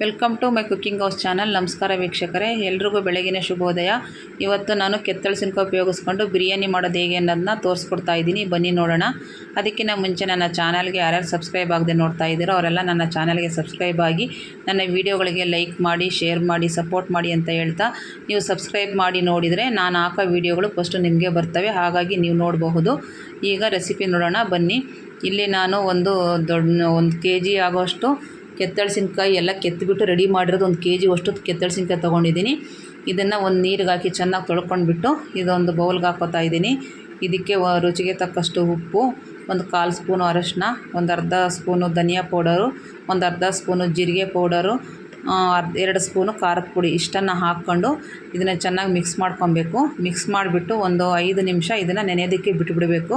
Welcome to my cooking house channel. ನಮಸ್ಕಾರ ವೀಕ್ಷಕರೇ, ಎಲ್ರಿಗೂ ಬೆಳಗಿನ ಶುಭೋದಯ. ಇವತ್ತು ನಾನು ಕೆತ್ತಳಸಿನಕಾಯಿ ಉಪಯೋಗಿಸ್ಕೊಂಡು ಬಿರಿಯಾನಿ ಮಾಡೋದು ಹೇಗೆ ಅನ್ನೋದನ್ನ ತೋರಿಸ್ಕೊಡ್ತಾ ಇದ್ದೀನಿ. ಬನ್ನಿ ನೋಡೋಣ. ಅದಕ್ಕಿಂತ ಮುಂಚೆ ನನ್ನ ಚಾನಲ್ಗೆ ಯಾರ್ಯಾರು ಸಬ್ಸ್ಕ್ರೈಬ್ ಆಗದೆ ನೋಡ್ತಾ ಇದ್ದೀರೋ ಅವರೆಲ್ಲ ನನ್ನ ಚಾನಲ್ಗೆ ಸಬ್ಸ್ಕ್ರೈಬ್ ಆಗಿ ನನ್ನ ವೀಡಿಯೋಗಳಿಗೆ ಲೈಕ್ ಮಾಡಿ, ಶೇರ್ ಮಾಡಿ, ಸಪೋರ್ಟ್ ಮಾಡಿ ಅಂತ ಹೇಳ್ತಾ ನೀವು ಸಬ್ಸ್ಕ್ರೈಬ್ ಮಾಡಿ ನೋಡಿದರೆ ನಾನು ಹಾಕೋ ವೀಡಿಯೋಗಳು ಫಸ್ಟು ನಿಮಗೆ ಬರ್ತವೆ. ಹಾಗಾಗಿ ನೀವು ನೋಡಬಹುದು. ಈಗ ರೆಸಿಪಿ ನೋಡೋಣ. ಬನ್ನಿ. ಇಲ್ಲಿ ನಾನು ಒಂದು ದೊಡ್ಡ, ಒಂದು ಕೆ ಜಿ ಆಗೋಷ್ಟು ಕೆತ್ತಳಸಿನ್ಕಾಯಿ ಎಲ್ಲ ಕೆತ್ತಿಬಿಟ್ಟು ರೆಡಿ ಮಾಡಿರೋದು ಒಂದು ಕೆ ಜಿ ಅಷ್ಟು ಕೆತ್ತಳಸಿನ್ಕಾಯಿ ತೊಗೊಂಡಿದ್ದೀನಿ. ಇದನ್ನು ಒಂದು ನೀರಿಗೆ ಹಾಕಿ ಚೆನ್ನಾಗಿ ತೊಳ್ಕೊಂಡ್ಬಿಟ್ಟು ಇದೊಂದು ಬೌಲ್ಗೆ ಹಾಕೋತಾ ಇದ್ದೀನಿ. ಇದಕ್ಕೆ ರುಚಿಗೆ ತಕ್ಕಷ್ಟು ಉಪ್ಪು, ಒಂದು ಕಾಲು ಸ್ಪೂನು ಅರಶಿನ, ಒಂದು ಅರ್ಧ ಸ್ಪೂನು ಧನಿಯಾ ಪೌಡರು, ಒಂದು ಅರ್ಧ ಸ್ಪೂನು ಜೀರಿಗೆ ಪೌಡರು ಅರ್ಧ ಎರಡು ಸ್ಪೂನು ಖಾರದ ಪುಡಿ ಇಷ್ಟನ್ನು ಹಾಕ್ಕೊಂಡು ಇದನ್ನು ಚೆನ್ನಾಗಿ ಮಿಕ್ಸ್ ಮಾಡ್ಕೊಬೇಕು. ಮಿಕ್ಸ್ ಮಾಡಿಬಿಟ್ಟು ಒಂದು ಐದು ನಿಮಿಷ ಇದನ್ನು ನೆನೆಯೋದಕ್ಕೆ ಬಿಟ್ಟುಬಿಡಬೇಕು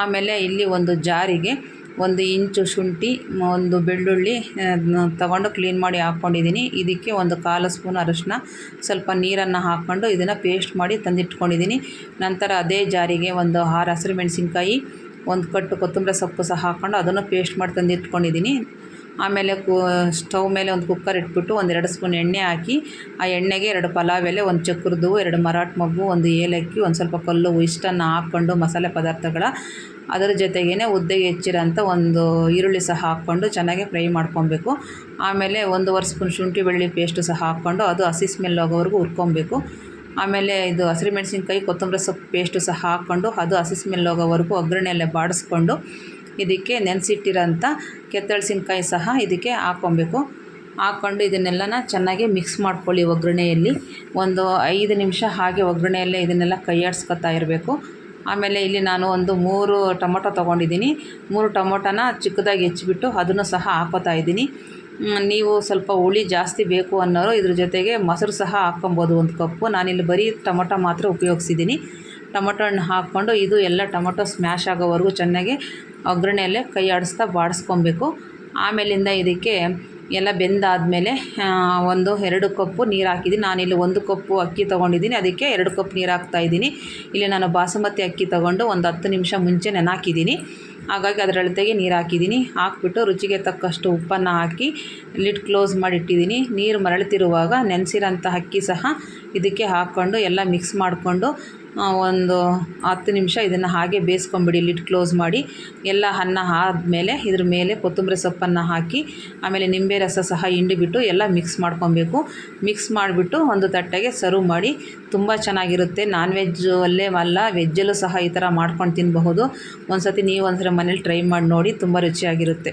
ಆಮೇಲೆ ಇಲ್ಲಿ ಒಂದು ಜಾರಿಗೆ ಒಂದು ಇಂಚು ಶುಂಠಿ ಒಂದು ಬೆಳ್ಳುಳ್ಳಿ ತಗೊಂಡು ಕ್ಲೀನ್ ಮಾಡಿ ಹಾಕ್ಕೊಂಡಿದ್ದೀನಿ. ಇದಕ್ಕೆ ಒಂದು ಕಾಲು ಸ್ಪೂನ್ ಅರಶಿನ, ಸ್ವಲ್ಪ ನೀರನ್ನು ಹಾಕ್ಕೊಂಡು ಇದನ್ನು ಪೇಸ್ಟ್ ಮಾಡಿ ತಂದಿಟ್ಕೊಂಡಿದ್ದೀನಿ. ನಂತರ ಅದೇ ಜಾರಿಗೆ ಒಂದು ಆರು ಹಸಿರು ಮೆಣಸಿನ್ಕಾಯಿ, ಒಂದು ಕಟ್ಟು ಕೊತ್ತಂಬರಿ ಸೊಪ್ಪು ಸಹ ಹಾಕ್ಕೊಂಡು ಅದನ್ನು ಪೇಸ್ಟ್ ಮಾಡಿ ತಂದಿಟ್ಕೊಂಡಿದ್ದೀನಿ. ಆಮೇಲೆ ಕು, ಸ್ಟವ್ ಮೇಲೆ ಒಂದು ಕುಕ್ಕರ್ ಇಟ್ಬಿಟ್ಟು ಒಂದೆರಡು ಸ್ಪೂನ್ ಎಣ್ಣೆ ಹಾಕಿ, ಆ ಎಣ್ಣೆಗೆ ಎರಡು ಪಲಾವ್ ಎಲೆ, ಒಂದು ಚಕ್ರದ್ದು, ಎರಡು ಮರಾಠ ಮಗ್ಗು, ಒಂದು ಏಲಕ್ಕಿ, ಒಂದು ಸ್ವಲ್ಪ ಕಲ್ಲು, ಇಷ್ಟನ್ನು ಹಾಕ್ಕೊಂಡು ಮಸಾಲೆ ಪದಾರ್ಥಗಳ ಅದರ ಜೊತೆಗೇ ಉದ್ದೆ ಹೆಚ್ಚಿರೋಂಥ ಒಂದು ಈರುಳ್ಳಿ ಸಹ ಹಾಕ್ಕೊಂಡು ಚೆನ್ನಾಗಿ ಫ್ರೈ ಮಾಡ್ಕೊಬೇಕು. ಆಮೇಲೆ ಒಂದೂವರೆ ಸ್ಪೂನ್ ಶುಂಠಿ ಬೆಳ್ಳುಳ್ಳಿ ಪೇಸ್ಟು ಸಹ ಹಾಕ್ಕೊಂಡು ಅದು ಹಸಿ ಸ್ಮೆಲ್ ಹೋಗೋವರೆಗೂ ಹುರ್ಕೊಬೇಕು. ಆಮೇಲೆ ಇದು ಹಸಿರು ಮೆಣಸಿನ್ಕಾಯಿ, ಕೊತ್ತಂಬರಿ ಸೊಪ್ಪು ಪೇಸ್ಟು ಸಹ ಹಾಕ್ಕೊಂಡು ಅದು ಹಸಿ ಸ್ಮೆಲ್ ಹೋಗೋವರೆಗೂ ಒಗ್ಗರಣೆಯಲ್ಲೇ ಬಾಡಿಸ್ಕೊಂಡು ಇದಕ್ಕೆ ನೆನೆಸಿಟ್ಟಿರೋಂಥ ಕೆತ್ತಳಸಿನ್ಕಾಯಿ ಸಹ ಇದಕ್ಕೆ ಹಾಕ್ಕೊಬೇಕು. ಹಾಕ್ಕೊಂಡು ಇದನ್ನೆಲ್ಲನ ಚೆನ್ನಾಗಿ ಮಿಕ್ಸ್ ಮಾಡ್ಕೊಳ್ಳಿ ಒಗ್ಗರಣೆಯಲ್ಲಿ. ಒಂದು ಐದು ನಿಮಿಷ ಹಾಗೆ ಒಗ್ಗರಣೆಯಲ್ಲೇ ಇದನ್ನೆಲ್ಲ ಕೈಯಾಡಿಸ್ಕೊತಾ ಇರಬೇಕು. ಆಮೇಲೆ ಇಲ್ಲಿ ನಾನು ಒಂದು ಮೂರು ಟೊಮೊಟೊ ತೊಗೊಂಡಿದ್ದೀನಿ. ಮೂರು ಟೊಮೊಟೊನ ಚಿಕ್ಕದಾಗಿ ಹೆಚ್ಚಿಬಿಟ್ಟು ಅದನ್ನು ಸಹ ಹಾಕೋತಾ ಇದ್ದೀನಿ. ನೀವು ಸ್ವಲ್ಪ ಹುಳಿ ಜಾಸ್ತಿ ಬೇಕು ಅನ್ನೋರು ಇದ್ರ ಜೊತೆಗೆ ಮೊಸರು ಸಹ ಹಾಕ್ಕೊಬೋದು ಒಂದು ಕಪ್ಪು. ನಾನಿಲ್ಲಿ ಬರೀ ಟೊಮೊಟೊ ಮಾತ್ರ ಉಪಯೋಗಿಸಿದ್ದೀನಿ. ಟೊಮೊಟೊ ಹಣ್ಣು ಹಾಕ್ಕೊಂಡು ಇದು ಎಲ್ಲ ಟೊಮೊಟೊ ಸ್ಮ್ಯಾಶ್ ಆಗೋವರೆಗೂ ಚೆನ್ನಾಗಿ ಒಗ್ಗರಣೆಯಲ್ಲೇ ಕೈ ಆಡಿಸ್ತಾ ಬಾಡಿಸ್ಕೊಬೇಕು. ಆಮೇಲಿಂದ ಇದಕ್ಕೆ ಎಲ್ಲ ಬೆಂದಾದಮೇಲೆ ಒಂದು ಎರಡು ಕಪ್ಪು ನೀರು ಹಾಕಿದ್ದೀನಿ. ನಾನಿಲ್ಲಿ ಒಂದು ಕಪ್ಪು ಅಕ್ಕಿ ತೊಗೊಂಡಿದ್ದೀನಿ. ಅದಕ್ಕೆ ಎರಡು ಕಪ್ ನೀರು ಹಾಕ್ತಾಯಿದ್ದೀನಿ ಇಲ್ಲಿ ನಾನು ಬಾಸುಮತಿ ಅಕ್ಕಿ ತೊಗೊಂಡು ಒಂದು ಹತ್ತು ನಿಮಿಷ ಮುಂಚೆ ನೆನಾಕಿದ್ದೀನಿ. ಹಾಗಾಗಿ ಅದರ ಅಳತೆಗೆ ನೀರು ಹಾಕಿದ್ದೀನಿ. ಹಾಕ್ಬಿಟ್ಟು ರುಚಿಗೆ ತಕ್ಕಷ್ಟು ಉಪ್ಪನ್ನು ಹಾಕಿ, ಲಿಡ್ ಕ್ಲೋಸ್ ಮಾಡಿಟ್ಟಿದ್ದೀನಿ. ನೀರು ಮರಳುತ್ತಿರುವಾಗ ನೆನೆಸಿರೋಂಥ ಅಕ್ಕಿ ಸಹ ಇದಕ್ಕೆ ಹಾಕ್ಕೊಂಡು ಎಲ್ಲ ಮಿಕ್ಸ್ ಮಾಡಿಕೊಂಡು ಒಂದು ಹತ್ತು ನಿಮಿಷ ಇದನ್ನು ಹಾಗೆ ಬೇಯಿಸ್ಕೊಂಬಿಡಿ ಲಿಡ್ ಕ್ಲೋಸ್ ಮಾಡಿ. ಎಲ್ಲ ಅನ್ನ ಆದಮೇಲೆ ಇದ್ರ ಮೇಲೆ ಕೊತ್ತಂಬರಿ ಸೊಪ್ಪನ್ನು ಹಾಕಿ, ಆಮೇಲೆ ನಿಂಬೆ ರಸ ಸಹ ಹಿಂಡಿಬಿಟ್ಟು ಎಲ್ಲ ಮಿಕ್ಸ್ ಮಾಡ್ಕೊಬೇಕು. ಮಿಕ್ಸ್ ಮಾಡಿಬಿಟ್ಟು ಒಂದು ತಟ್ಟೆಗೆ ಸರ್ವ್ ಮಾಡಿ. ತುಂಬ ಚೆನ್ನಾಗಿರುತ್ತೆ. ನಾನ್ ವೆಜ್ಜು ಅಲ್ಲೇ ಅಲ್ಲ ವೆಜ್ಜಲ್ಲೂ ಸಹ ಈ ಥರ ಮಾಡ್ಕೊಂಡು ತಿನ್ನಬಹುದು ಒಂದು ಸತಿ ನೀವು ಒಂದ್ಸಲ ಮನೇಲಿ ಟ್ರೈ ಮಾಡಿ ನೋಡಿ, ತುಂಬ ರುಚಿಯಾಗಿರುತ್ತೆ.